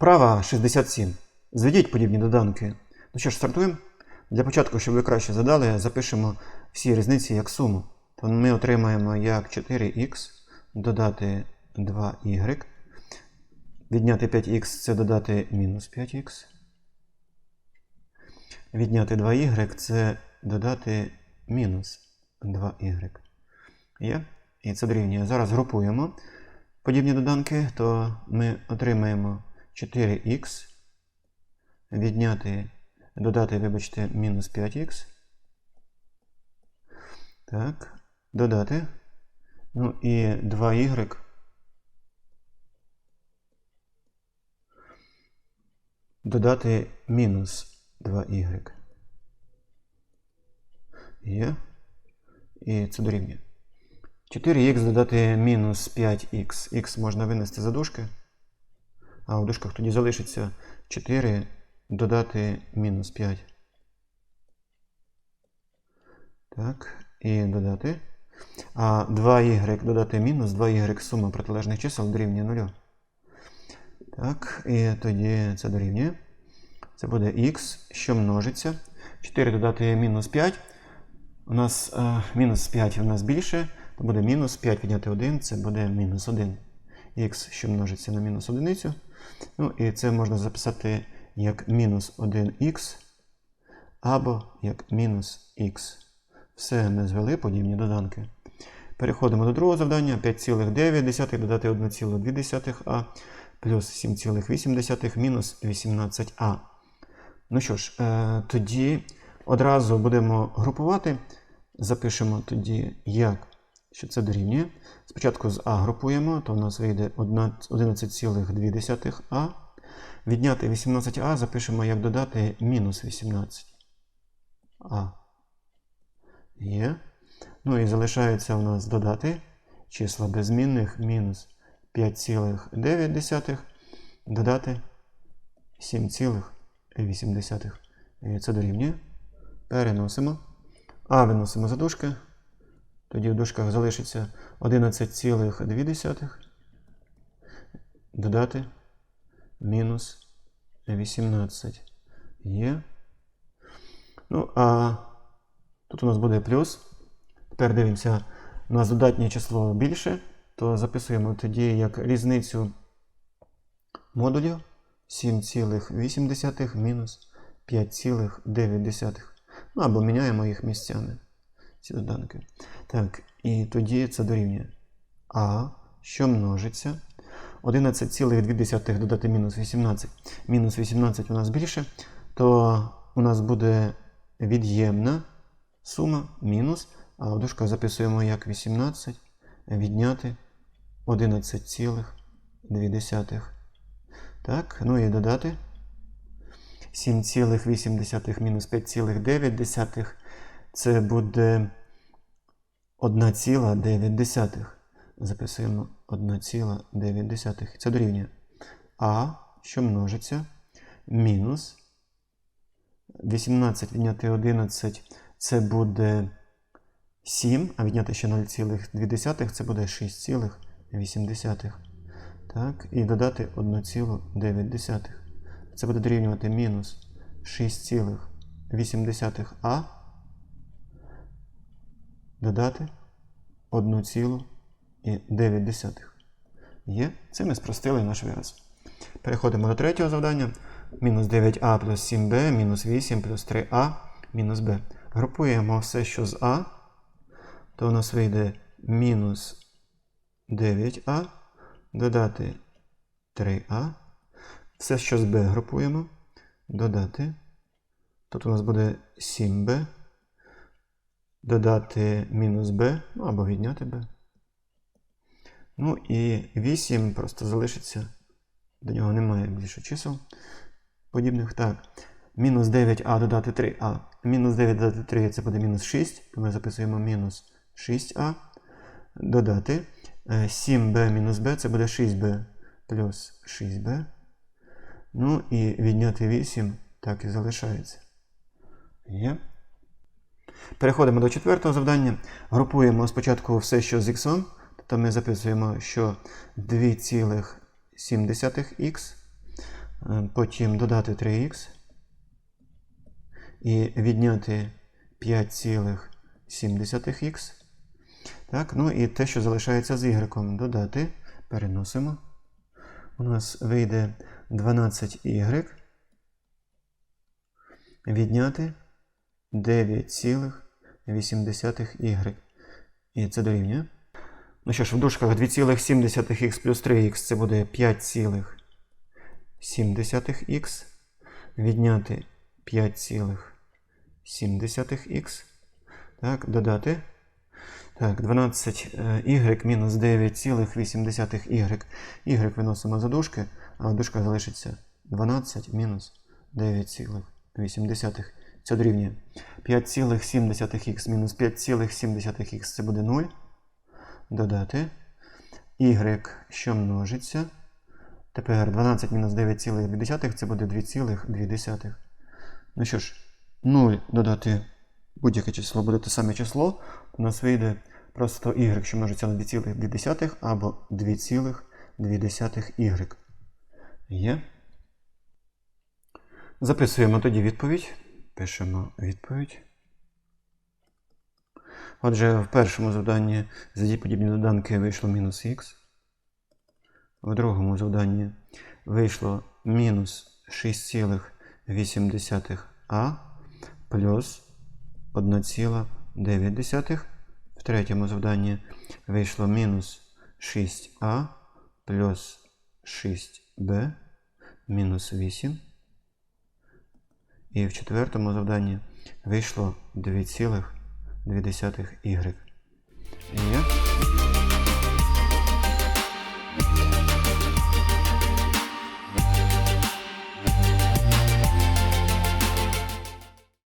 Вправа 67. Зведіть подібні доданки. Ну що ж, стартуємо. Для початку, щоб ви краще задали, запишемо всі різниці як суму. То ми отримаємо як 4х додати 2y. Відняти 5х це додати мінус 5х. Відняти 2y це додати мінус 2y. Є? І це дорівнює. Зараз групуємо подібні доданки, то ми отримаємо 4х. Відняти, додати, вибачте, мінус 5х. Так, додати. Ну і 2y. Додати мінус 2y. Є. І це дорівнює. 4х додати мінус 5х. Х можна винести за дужки. А у дужках тоді залишиться 4 додати мінус 5. Так, і додати. А 2y додати мінус 2y сума протилежних чисел дорівнює 0. Так, і тоді це дорівнює. Це буде х, що множиться. 4 додати мінус 5. У нас е, мінус 5 у нас більше, то буде мінус 5 відняти 1, це буде мінус 1. Х, що множиться на мінус 1. Ну, і це можна записати як мінус 1х або як мінус х. Все ми звели подібні доданки. Переходимо до другого завдання. 5,9 додати 1,2а плюс 7,8 мінус 18а. Ну що ж, е, тоді одразу будемо групувати. Запишемо тоді, як що це дорівнює. Спочатку з А групуємо, то у нас вийде 11,2а. Відняти 18а запишемо, як додати мінус 18а. Є. Ну і залишається у нас додати числа беззмінних мінус 5,9, додати 7,8. Це дорівнює. Переносимо. А виносимо за дужки. Тоді в дужках залишиться 11,2. Додати мінус 18. Є. Ну, а тут у нас буде плюс. Тепер дивимося, у нас додатнє число більше, то записуємо тоді як різницю модулів 7,8 мінус 5,9. Ну або міняємо їх місцями. Ці доданки. Так, і тоді це дорівнює А, що множиться. 11,2 додати мінус 18. Мінус 18 у нас більше, то у нас буде від'ємна сума мінус. А в дужках записуємо як 18 відняти 11,2. Так, ну і додати 7,8 мінус 5,9. Це буде 1,9. Записуємо 1,9. Це дорівнює А, що множиться, мінус 18 відняти 11 це буде 7, а відняти ще 0,2 це буде 6,8. Так, і додати 1,9. Це буде дорівнювати мінус 6,8а. Додати 1,9. Є. Це ми спростили наш вираз. Переходимо до третього завдання. Мінус 9а плюс 7b, мінус 8 плюс 3а, мінус b. Групуємо все, що з А, то у нас вийде мінус 9а, додати 3а. Все, що з b групуємо, додати. Тут у нас буде 7b, додати мінус b, ну або відняти b. Ну і 8 просто залишиться. До нього немає більше чисел подібних. Так. Мінус 9а додати 3а. Мінус 9 додати 3 це буде мінус 6. То ми записуємо мінус 6а. Додати 7b мінус b це буде 6b плюс 6b. Ну і відняти 8 так і залишається. Є. Переходимо до четвертого завдання. Групуємо спочатку все, що з х. Тобто ми записуємо, що 2,7х Е, Потім додати 3х і відняти 5,7х. Так, ну і те, що залишається з y, додати, переносимо. У нас вийде 12y відняти 9,8y. І це дорівнює. Ну що ж, в дужках 2,7х плюс 3х це буде 5,7х. Відняти 5,7х. Так, додати. Так, 12y мінус 9,8y. y виносимо за дужки, а в дужках залишиться 12 мінус 9,8. Це дорівнює 5,7х мінус 5,7х це буде 0. Додати. y, що множиться. Тепер 12 мінус 9,2 це буде 2,2. Ну що ж, 0 додати будь-яке число буде те саме число. У нас вийде просто y, що множиться на 2,2 або 2,2y. Є. Записуємо тоді відповідь. Пишемо відповідь. Отже, в першому завданні за ті подібні доданки вийшло мінус х. В другому завданні вийшло мінус 6,8а плюс 1,9. В третьому завданні вийшло мінус 6а плюс 6b мінус 8. І в четвертому завданні вийшло 2,2y. Є?